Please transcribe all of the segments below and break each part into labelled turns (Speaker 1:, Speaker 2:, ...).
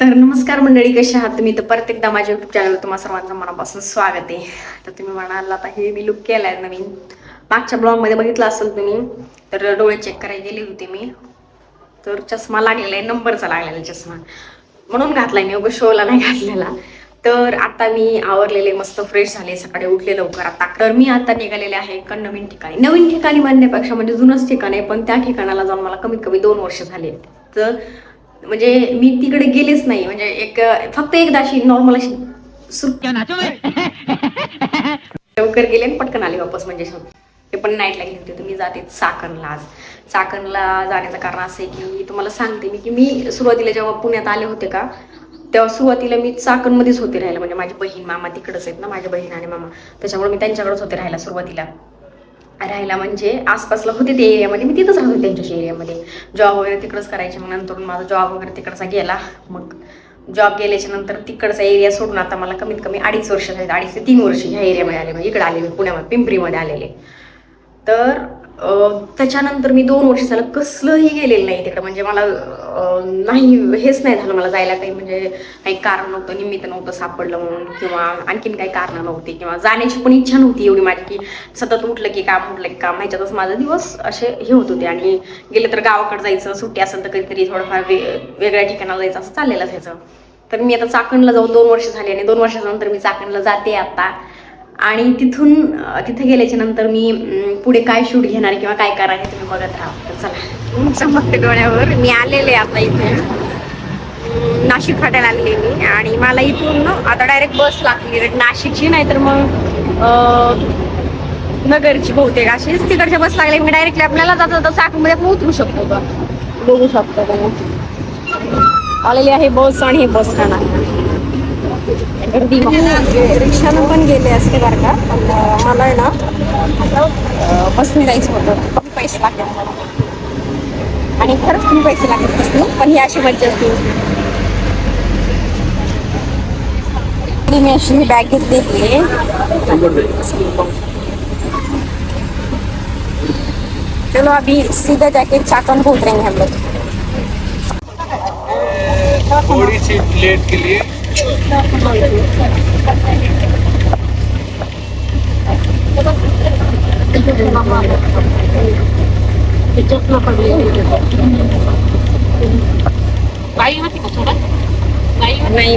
Speaker 1: तर नमस्कार मंडळी कशा आहात तुम्ही? तर परत एकदा माझ्या युट्यूब चॅनलवर तुम्हाला सर्वांचं मनापासून स्वागत आहे. तर तुम्ही म्हणाल आता हे मी लुक केलाय नवीन. मागच्या ब्लॉगमध्ये बघितलं असेल तुम्ही तर डोळे चेक करायला गेले होते मी. तर चष्मा लागलेला आहे नंबरचा लागलेला आहे चष्मा. म्हणून घातलाय मी अगं शोला नाही घातलेला. तर आता मी आवरलेले मस्त फ्रेश झाले सकाळी उठले लवकर. आता तर मी आता निघालेले आहे एका नवीन ठिकाणी. नवीन ठिकाणी म्हणण्यापेक्षा म्हणजे जुनंच ठिकाण आहे पण त्या ठिकाणाला जाऊन मला कमीत कमी दोन वर्ष झाले तर म्हणजे मी तिकडे गेलेच नाही. म्हणजे एक फक्त एकदा अशी नॉर्मल अशी लवकर गेले आणि पटकन आले वापस म्हणजे. ते पण नाईटला गेले होते. मी जाते चाकणला आज. चाकणला जाण्याचं कारण असं आहे की मी तुम्हाला सांगते मी की मी सुरुवातीला जेव्हा पुण्यात आले होते का तेव्हा सुरुवातीला मी चाकणमध्येच होते राहायला. म्हणजे माझी बहीण मामा तिकडच आहेत ना माझी बहीण आणि मामा. त्याच्यामुळे मी त्यांच्याकडेच होते राहायला सुरुवातीला. राहायला म्हणजे आसपासला होते ते एरियामध्ये. मी तिथंच राहत होते त्यांच्याच एरियामध्ये. जॉब वगैरे तिकडंच करायचे मग नंतर माझा जॉब वगैरे तिकडचा गेला. मग जॉब गेल्याच्यानंतर तिकडचा एरिया सोडून आता मला कमीत कमी अडीच वर्ष झाले. अडीच ते तीन वर्ष ह्या एरियामध्ये आले. म्हणजे इकडे आले मी पुण्यामध्ये पिंपरीमध्ये आलेले. तर त्याच्यानंतर मी दोन वर्ष झालं कसलंही गेलेलं नाही तिकडं. म्हणजे मला नाही हेच नाही झालं मला जायला काही. म्हणजे काही कारण नव्हतं निमित्त नव्हतं सापडलं म्हणून. किंवा आणखीन काही कारणं नव्हती. किंवा जाण्याची पण इच्छा नव्हती एवढी माझी की सतत उठलं की काम उठलं की काम. ह्याच्यातच माझा दिवस असे हे होत होते. आणि गेलं तर गावाकडे जायचं सुट्टी असेल तर कधीतरी थोडंफार वे वेगळ्या ठिकाणाला जायचं असं चाललेलं असायचं तर मी आता चाकणला जाऊन दोन वर्ष झाली आणि दोन वर्षानंतर मी चाकणला जाते आता. आणि तिथून तिथे गेल्याच्यानंतर मी पुढे काय शूट घेणार किंवा काय करायचं आहे तुम्ही बघत राहा. चला. डोळ्यावर. मी आलेले आता इथे. नाशिक फाट्याला आलेली मी. आणि मला इथून आता डायरेक्ट बस लागली. नाशिकची नाहीतर मग नगरची बहुतेक अशीच. तिकडच्या बस लागली मी डायरेक्टली आपल्याला जाता जाता चाकमध्ये आपण उतरू शकतो का बघू शकतो का आलेली आहे बस आणि हे बस खाणार रिक्षानं पण गेले असते बरं का. पण अं, मला ना अं, बसने जायचं होतं. कमी पैसे लागतात मला. आणि खरंच कमी पैसे लागतात बसने पण ही अशी असते. मी अशी बॅग चलो अभी सीधा जाके चाकन रहे हैं हम लोग
Speaker 2: थोड़ी सी प्लेट के लिए
Speaker 1: नाही नाही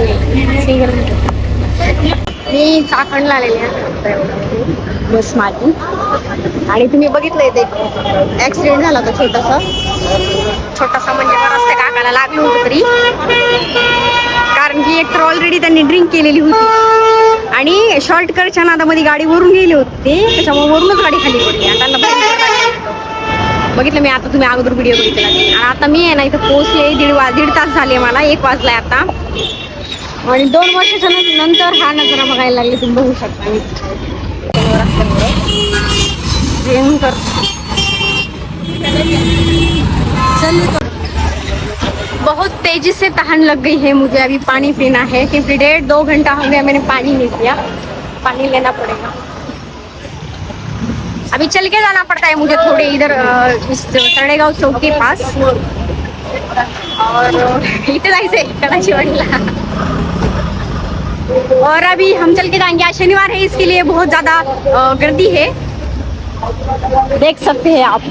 Speaker 1: मी चाकणला आलेले आहे. बस माझी आणि तुम्ही बघितलंय ते. ऍक्सिडेंट झाला होता छोटासा. छोटासा म्हणजे रस्ते काकाला लागलं होतं तरी. कारण की एक तर ऑलरेडी त्यांनी ड्रिंक केलेली होती. आणि शॉर्टकटच्या नादामध्ये गाडी वरून गेली होती. त्याच्यामुळे वरूनच गाडी खाली पडली. आणि त्यांना बघितलं मी आता तुम्ही अगोदर व्हिडिओ बघितला आणि आता मी आहे ना इथं पोहोचले. दीड वा दीड तास झाले मला. एक वाजलाय आता. आणि दोन वर्षाच्या नंतर हा नजारा बघायला लागले. तुम्ही बघू शकता. मी चल बहुत तेज़ी से तहन लग गई है मुझे अभी पानी पीना है। क्योंकि डेढ़ दो घंटा हो गया मैंने पानी नहीं पिया। पानी लेना पड़ेगा। अभी चल के जाना पड़ता है मुझे थोड़े इधर इस चौक के पास। और इथे जायचंय कलाशिवाडीला और अभी हम चल के जाएँगे। आज शनिवार है, इसके लिए बहुत ज़्यादा गर्दी है। देख सकते हैं आप।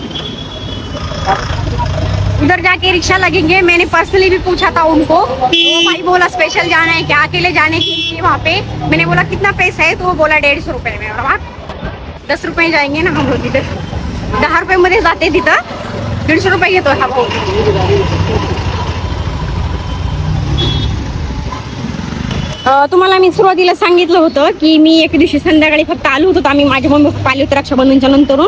Speaker 1: उधर जाके रिक्शा लगेंगे। मैंने पर्सनली भी पूछा था उनको तो वो भाई बोला स्पेशल जाना है क्या? अकेले जाने के लिए वहाँ पे? मैंने बोला, कितना पैसा है? तो वो बोला, डेढ़ सौ रुपये में। और वहाँ दस रुपये जाएँगे ना हम लोग इधर। रुपये मध्ये जाते तिथं दीडशे रुपये तो हा भाऊ तुम्हाला मी सुरुवातीला सांगितलं होतं की मी एक दिवशी संध्याकाळी फक्त आलो होतो. आम्ही माझ्या मम्मी पप्पा आले होते रक्षाबंधनच्या नंतरून.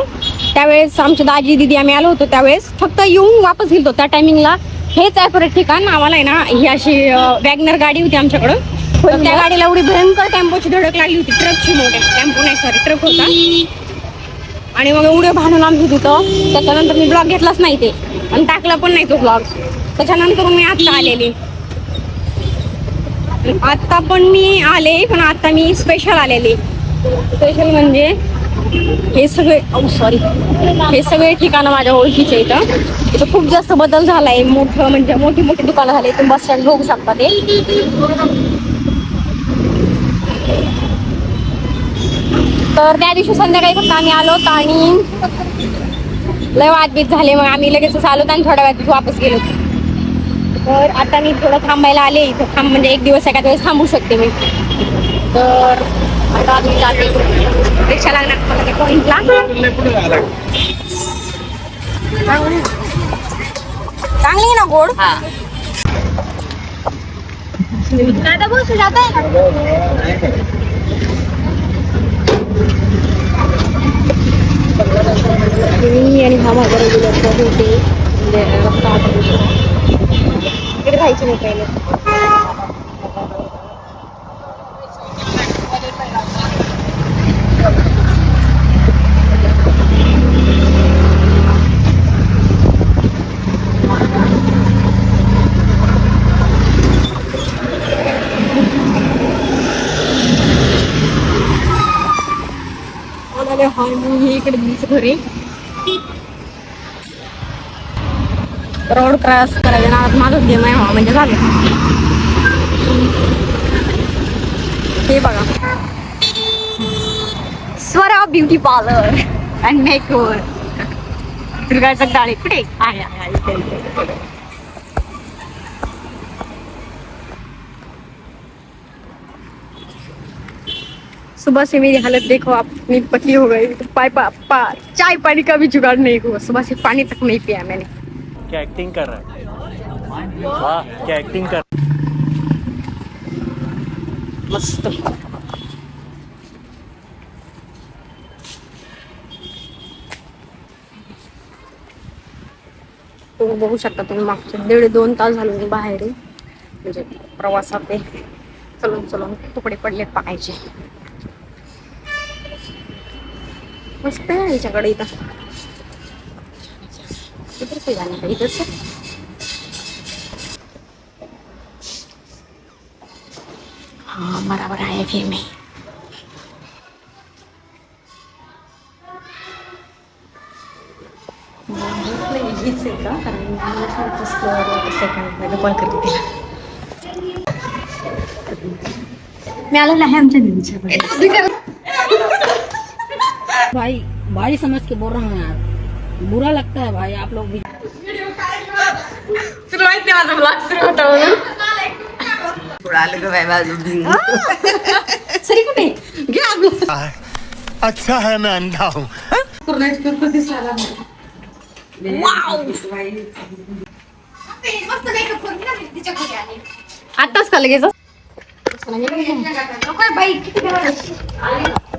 Speaker 1: त्यावेळेस आमचे दाजी दिदी आम्ही आलो होतो. त्यावेळेस फक्त येऊन वापस गेलो त्या टायमिंगला हेच ॲपरेट ठिकाण आम्हाला आहे ना ही अशी वॅगनर गाडी होती आमच्याकडं त्या गाडीला एवढी भयंकर टेम्पोची धडक लागली होती. ट्रकची मोठे टेम्पो नाही सॉरी ट्रक होता. आणि मग एवढे भांडून आमचं तिथं त्याच्यानंतर मी ब्लॉग घेतलाच नाही ते. आणि टाकला पण नाही तो ब्लॉग त्याच्यानंतर मी आता आलेली. आता पण मी आले पण आता मी स्पेशल आलेले. स्पेशल म्हणजे हे सगळे oh, सॉरी हे सगळे ठिकाणं माझ्या ओळखीचे इथं इथं खूप जास्त बदल झालाय. मोठं म्हणजे मोठी मोठी दुकानं झाली. तुम्ही बस स्टँड बघू शकता ते. तर त्या दिवशी संध्याकाळी फक्त आम्ही आलो आणि लय वादबीत झाले. मग आम्ही लगेच आलो आणि थोड्या वेळात वापस गेलो तर आता मी थोडं थांबायला आले इथं. थांब म्हणजे एक दिवस एका दिवस थांबू शकते मी. तर आता आम्ही जाते. रिक्षा लागणार मला त्या पॉईंटला चांगली आहे ना गोड? दादा बसू जात मी आणि हा माझा रेग्युलर होते. म्हणजे रस्ता ऑटो इकडे जायचे नाही पहिले आम्हाला हा मी इकडे बीच घरी रोड क्रॉस करायच्या नावात माझं गेम आहे म्हणजे झालं. हे बघा. Swara beauty parlour and makeover दुर्गाचा Jagdale कुठे? आहे सुबह से मेरी हालत देखो आप इतनी पतली हो गई। तो पाई पा, पा, चाय पानी का भी जुगाड़ नहीं हुआ। सुबह से पानी तक नहीं पिया मैंने।
Speaker 3: क्या एक्टिंग कर रहा है? वाह क्या एक्टिंग कर
Speaker 1: मस्त। तुम्ही बघू शकता तुम्ही मागचे दीड दोन तास झाले मी बाहेर आहे. म्हणजे प्रवासात आहे चलून चलून तुकडे पडलेत पाहायचे. मस्त आहे यांच्याकडे इथं. इधर से जाने का इधर से हाँ बराबर आहे फिर मी हीच आहे का कारण सेकंड कॉल करते तिला मी आलेला आहे आमच्या दिदीच्या
Speaker 4: भाई भाई समझ के बोल रहा हूँ यार बुरा लगता है भाई आप लोग भी।
Speaker 1: माहिती माझा ब्लॉग सुरू होता म्हणून? सरी कुठे? घे आपलं
Speaker 5: अच्छा है मैं अंधा हूँ.
Speaker 1: आताच खाली घ्यायचं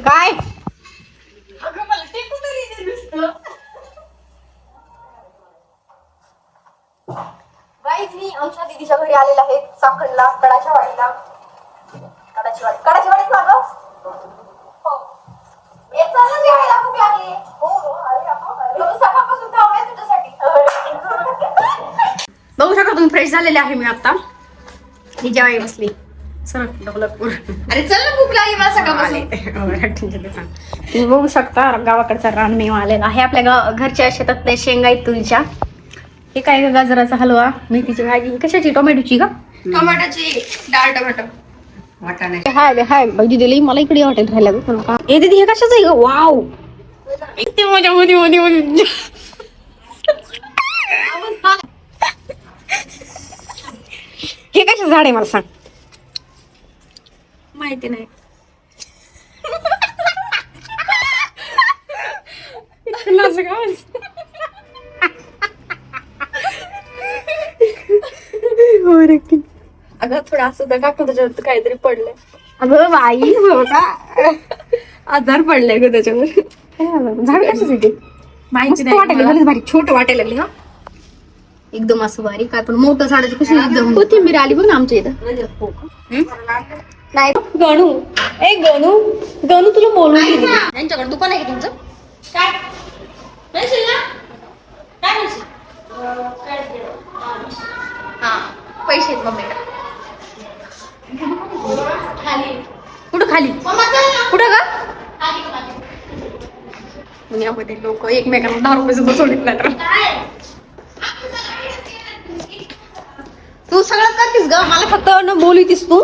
Speaker 1: काय? गाईज मी आमच्या दिदीच्या घरी आलेला आहे चाकणला कडाच्या वाडीला कडाची वाडी कडाची वाडीच ना गं? हो. येत चाललं जेवायला भूक लागली. हो हो अरे आपण अरे सकाळपासून थांबलोय तुझ्यासाठी बघू शकता तुम्ही फ्रेश झालेले आहे मी आता. ही जेवाय बसली. सर डबलपूर
Speaker 6: अरे चल ना भूक लागली मला सकाळपासून.
Speaker 1: तुम्ही बघू शकता गावाकडचा रानमेवा आलेला आहे. आपल्या गाव घरच्या शेतातल्या शेंगा आहेत तुरीच्या हे काय गाजराचा हलवा? मेथीची भाजी. कशाची? टोमॅटोची का?
Speaker 6: टोमॅटोची डाळ टोमॅटो.
Speaker 1: हाय हाय. बघी दिली मला इकडे हॉटेल का? ए दीदी हे कशाचं आहे ग? वाव. इथे मजा मध्ये मध्ये मध्ये हे कशा झाड आहे मला सांग?
Speaker 6: माहिती नाही.
Speaker 1: नाच का. आवाज? हो रे.
Speaker 6: अगं थोडं असं तर काकू त्याच्यावर काहीतरी पडलंय.
Speaker 1: अगं बाई हो का? आजार पडलाय ग त्याच्यावर. काय झालं? झाड कशाच आहे ते?
Speaker 6: माहिती
Speaker 1: मस्त
Speaker 6: नाही.
Speaker 1: वाटायला
Speaker 6: मला.
Speaker 1: लागली भारी छोट वाटायला लागली हा. एकदम असं भारी काय पण मोठं झाडाची कशी एकदम कोथिंबीर आली बघ ना आमच्या इथं. हम्म? नाही. गणू ए गणू गणू तुला बोलून गेली. यांच्याकडे दुकान आहे का तुमचं?
Speaker 6: काय? म्हणशील ना? काय म्हणशील?
Speaker 1: हा. पैसे आहेत मम्मीकडे कुठं खाली? कुठं का पुण्यामध्ये लोक एकमेकांना दहा रुपये सुद्धा सोडित नाही तर तू सगळं करतीस ग? मला फक्त न बोलतीस तू.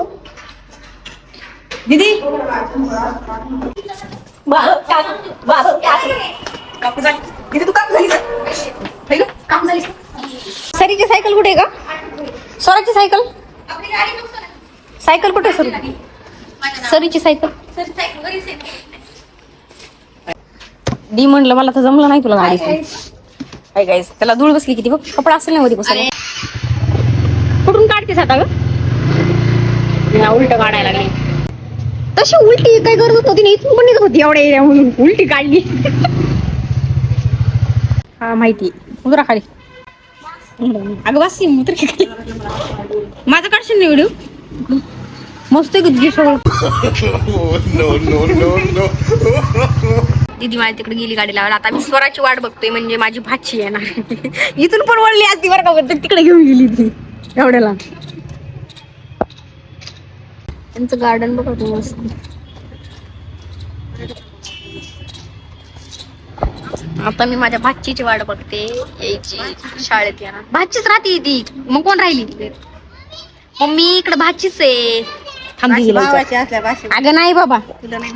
Speaker 1: दीदी. दीदी तू काकू झाली सरीची सायकल कुठे का स्वराची सायकल? सायकल कुठे सरी? सरीची सायकल. दी म्हणलं मला तर जमलं नाही तुला गाडी काय त्याला धूळ बसली किती बघ. कपडा असेल ना मध्ये बसला कुठून काढतेस आता ग? उलट काढायला लागली. तशी उलटी काय गरज होती नाही इथून पण निघत होती एवढ्या मधून. उलटी काढली. हा माहिती. उतरा खाली. अगं वासी उतर की खाली माझं काढशील ना व्हिडिओ? मस्त आहे गुदगी सगळं. दीदी माझ्या तिकडे गेली गाडी लावायला. आता मी स्वराची वाट बघतोय म्हणजे माझी भाची येणार. इथून पण वळली आज बरं का पण तिकडे घेऊन गेली ती. एवढ्याला. त्यांचं गार्डन बघा तू मस्त आता मी माझ्या भाचीची वाट बघते. यायची शाळेत येणार भाचीच राहते ती मग कोण राहिली मम्मी इकडे भाचीच आहे. अगं नाही बाबा. तुला नाही.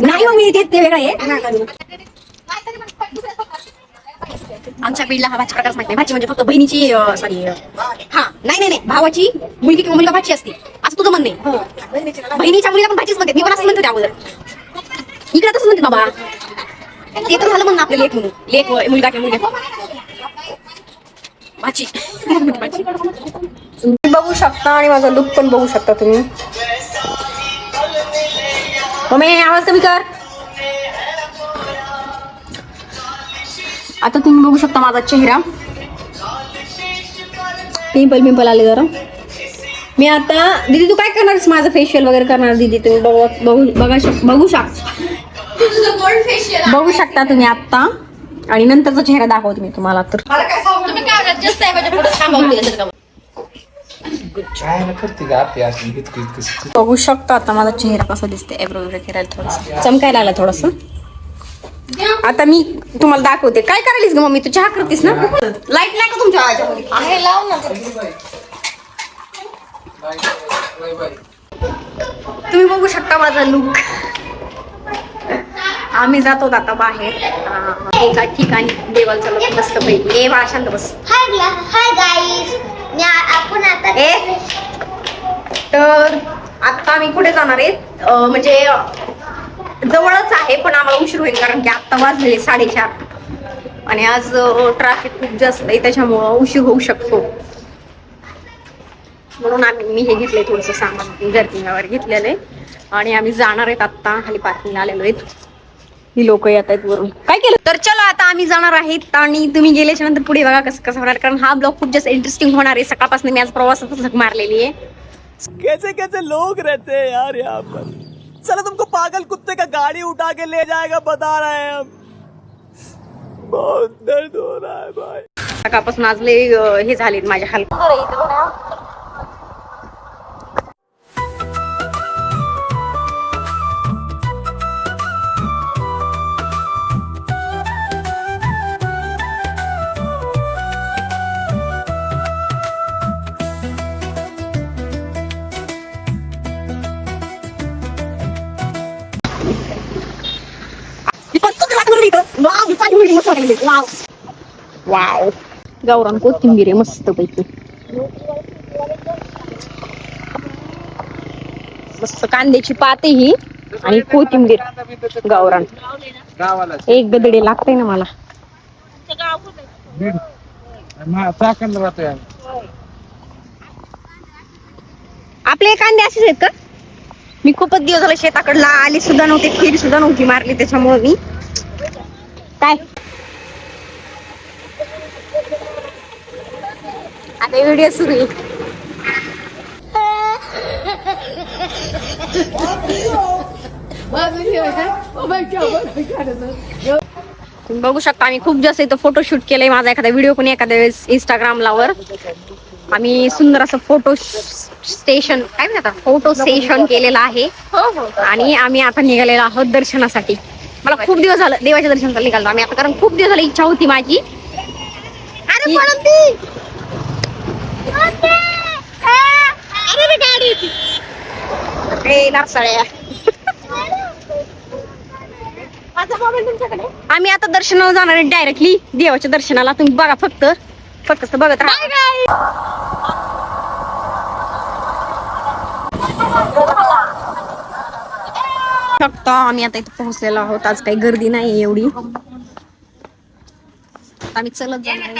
Speaker 1: नाही हो मी ते वेगळं आहे. आमच्या बीडला हा भाची प्रकारच माहीत नाही. भाची म्हणजे फक्त बहिणीची सॉरी हा नाही नाही नाही. भावाची मुलगी किंवा मुलगा भाची असते. असं तुझं म्हणणे बहिणीच्या मुलीला पण भाचीच म्हणते मी पण असं म्हणते अगोदर इकडे तसंच म्हणते बाबा. ते तर झालं म्हणून आपलं लेख म्हणून. लेख मुलगा किंवा मुलगा. तुम्ही बघू शकता आणि माझा लुक पण बघू शकता तुम्ही. मम्मी आवाज कमी कर. आता तुम्ही बघू शकता माझा चेहरा. पिंपल पिंपल आले जरा. मी आता दीदी तू काय करणार माझं फेशियल वगैरे करणार दीदी तुम्ही बघू बघू बघा शक बघू शकता बघू शकता तुम्ही आता आणि नंतरचा चेहरा दाखवते मी तुम्हाला तर. बघू शकता आता माझा चेहरा कसा दिसते एब्रो वगैरे करायला थोडस. चमकायला लागला थोडस. आता मी तुम्हाला दाखवते. काय करायलीस ग मम्मी? तू चहा करतीस ना? लाइट नाही का तुमच्या?
Speaker 6: आहे लाव ना.
Speaker 1: तुम्ही बघू शकता माझा लुक आम्ही जातो आता बाहेर. एका ठिकाणी देवाला चालू मस्त पैकी. ए बा शांत बस.
Speaker 7: हाय हाय गाईज आपण आता
Speaker 1: ए तर आता आम्ही कुठे जाणार आहे म्हणजे जवळच आहे पण आम्हाला उशीर होईल कारण की आत्ता वाजलेले साडेचार. आणि आज ट्रॅफिक खूप जास्त आहे त्याच्यामुळं उशीर होऊ शकतो. म्हणून आम्ही मी हे घेतलंय थोडंसं सामान गर्दीवर घेतलेलं आहे आणि आम्ही जाणार आहेत आत्ता खाली पार्किंगला आलेलो आहेत. ही लोक येत आहेत वरून. काय केलं? तर चला आता आम्ही जाणार आहेत आणि तुम्ही गेल्याच्यानंतर पुढे बघा कसं कसं होणार. कारण हा ब्लॉग खूप जास्त इंटरेस्टिंग होणार आहे. सकाळपासून मी आज प्रवासात झक मारलेली आहे.
Speaker 3: कैसे कैसे लोक रहते यार यहाँ पर? चलो तुमको पागल कुत्ते का गाड़ी उठा के ले जाएगा बता रहे हैं हम। बहुत दर्द हो रहा है भाई।
Speaker 1: आपस आज हे झाले माझ्या वाव गावरान कोथिंबीर आहे मस्त पैकी मस्त कांद्याची पाते ही आणि कोथिंबीर गावरान एक गदडे लागतंय ना मला. आपले कांदे असेच आहेत का मी खूपच दिवस झाले शेताकडला आली सुद्धा नव्हते खीर सुद्धा नव्हती मारली त्याच्यामुळे मी काय आता व्हिडिओ सुरू बघू शकता आम्ही खूप जास्त इथं फोटोशूट केलंय माझा एखादा व्हिडिओ पण एखाद्या वेळेस इंस्टाग्रामला वर. आम्ही सुंदर असं फोटो स्टेशन काय म्हणतात फोटो सेशन केलेलं आहे. आणि आम्ही आता निघालेलो आहोत दर्शनासाठी. मला खूप दिवस झालं देवाच्या दर्शनाला निघालो आम्ही आता कारण खूप दिवस झालं इच्छा होती माझी. अरे अरे गाडी आम्ही आता दर्शनाला जाणार आहे डायरेक्टली देवाच्या दर्शनाला. तुम्ही बघा फक्त. फक्त बघत राहा. शकता आम्ही आता इथे पोहोचलेलो आहोत. आज काही गर्दी नाही एवढी. आम्ही चलत जाणार.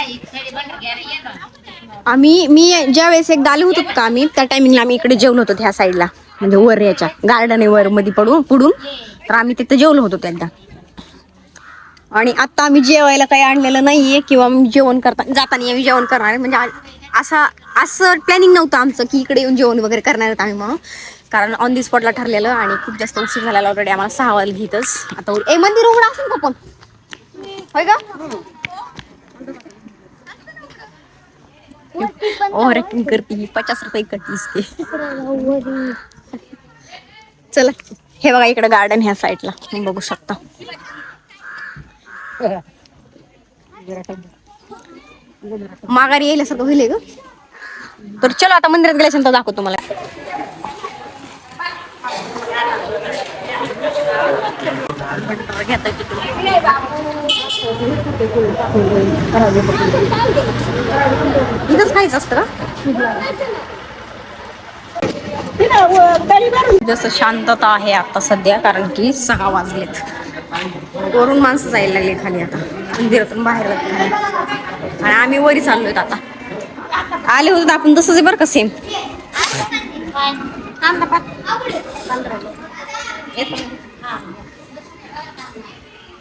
Speaker 1: आम्ही मी ज्या वेळेस एकदा आले होतो का आम्ही त्या टायमिंगला आम्ही इकडे जेवलो होतो ह्या साईडला म्हणजे वर याच्या गार्डन आहे वर मध्ये पडून पुढून. तर आम्ही तिथे जेवलो होतो एकदा आणि आता आम्ही जेवायला काही आणलेलं नाहीये किंवा आम्ही जेवण करता जाताना आम्ही जेवण करणार आहे. म्हणजे असा असं प्लॅनिंग नव्हतं आमचं की इकडे येऊन जेवण वगैरे करणार आहेत आम्ही म्हणून. कारण ऑन दी स्पॉटला ठरलेलं आणि खूप जास्त उशीर झालेला ऑलरेडी आम्हाला सहा वाजले घेतच आता ए मंदिर उघडा असेल का पण? होय का? ओव्हर ऍक्टिंग करते ही पचास रुपये कटीस ते. चला हे बघा इकडे गार्डन ह्या साईडला बघू शकता. माघारी यायल्यासारखं होईल ग. तर चलो आता मंदिरात गेल्यानंतर दाखवतो तुम्हाला. इथंच खायचं असतं का? जसं शांतता आहे आता सध्या कारण की सहा वाजलेत. वरून माणसं जायला लागली खाली आता. मंदिरातून बाहेर आणि आम्ही वरी चाललोय आता. आले होते आपण तसंच आहे बरं का सेम
Speaker 7: सांगू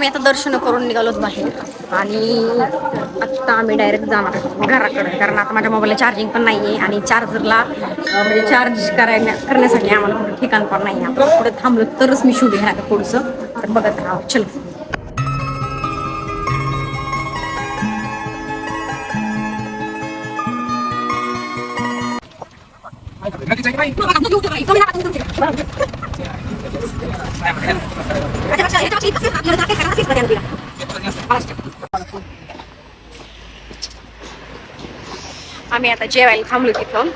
Speaker 1: आम्ही आता दर्शन करून निघालोच बाहेर. आणि आता आम्ही डायरेक्ट जाणार घराकडे. कारण आता माझ्या मोबाईलला चार्जिंग पण नाही आहे आणि चार्जरला म्हणजे चार्ज करायला करण्यासाठी आम्हाला कुठं ठिकाण पण नाही आहे आपण पुढे थांबलो तरच मी शूट घेणार पुढचं. तर बघत राहा चल. आम्ही आता जेवायला थांबलो तिथं.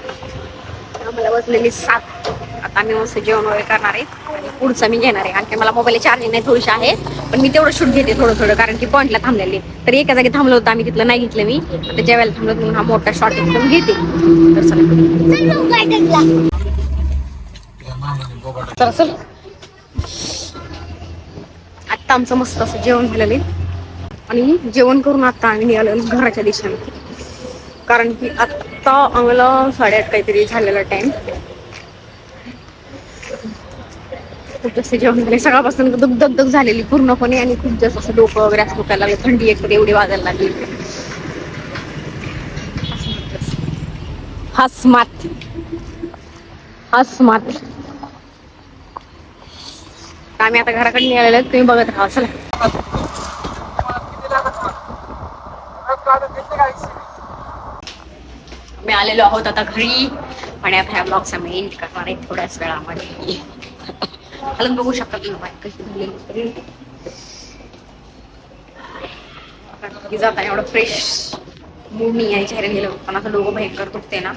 Speaker 1: आम्हाला बसलेली सात. आता आम्ही मस्त जेवण वगैरे करणार आहे. आणि पुढचं मी घेणार आहे. आणखी मला मोबाईल चार्जिंग नाही थोडीशी आहे. पण मी तेवढं शूट घेते थोडं थोडं. कारण की पॉईंटला थांबलेली. तर एका जागी थांबलो होतं. आम्ही तिथलं नाही घेतलं मी. आता जेवायला थांबलो म्हणून हा मोठा शॉट एकदम घेते. तर चला चल. आत्ता आमचं मस्त असं जेवण झालेलं आहे. आणि जेवण करून आता आम्ही निघालो घराच्या दिशेने कारण की आत्ता आम्हाला साडेआठ काहीतरी झालेला टाइम खूप जास्त जेवण झाले सकाळपासून दुग दग दग झालेली पूर्णपणे आणि खूप जास्त असं डोकं वगैरे असं दुखायला लागलं. थंडी एक तर एवढी वाजायला लागली. हसमात. हसमात. आम्ही आता घराकडे निघालेलो आहे, तुम्ही बघत राहा. चला. आम्ही आलेलो आहोत आता घरी. आणि आता ह्या ब्लॉगचा मी एंड करणार आहे थोड्याच वेळामध्ये. अजून बघू शकता तुम्ही बाईक कशी झालेली जाताना एवढं फ्रेश मूड नाही आहे. चेहऱ्याने गेलं पण आता लोक भयंकर दुखते ना.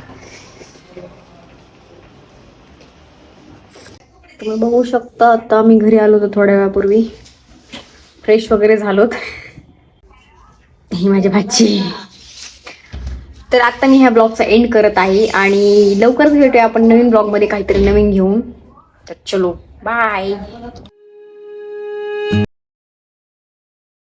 Speaker 1: तुम्ही बघू शकता आता मी घरी आलो होतो थोड्या वेळापूर्वी. फ्रेश वगैरे झालोत. ही माझी भाची. तर आता मी ह्या ब्लॉगचा एंड करत आहे आणि लवकरच भेटूया आपण नवीन ब्लॉगमध्ये काहीतरी नवीन घेऊन. तर चलो बाय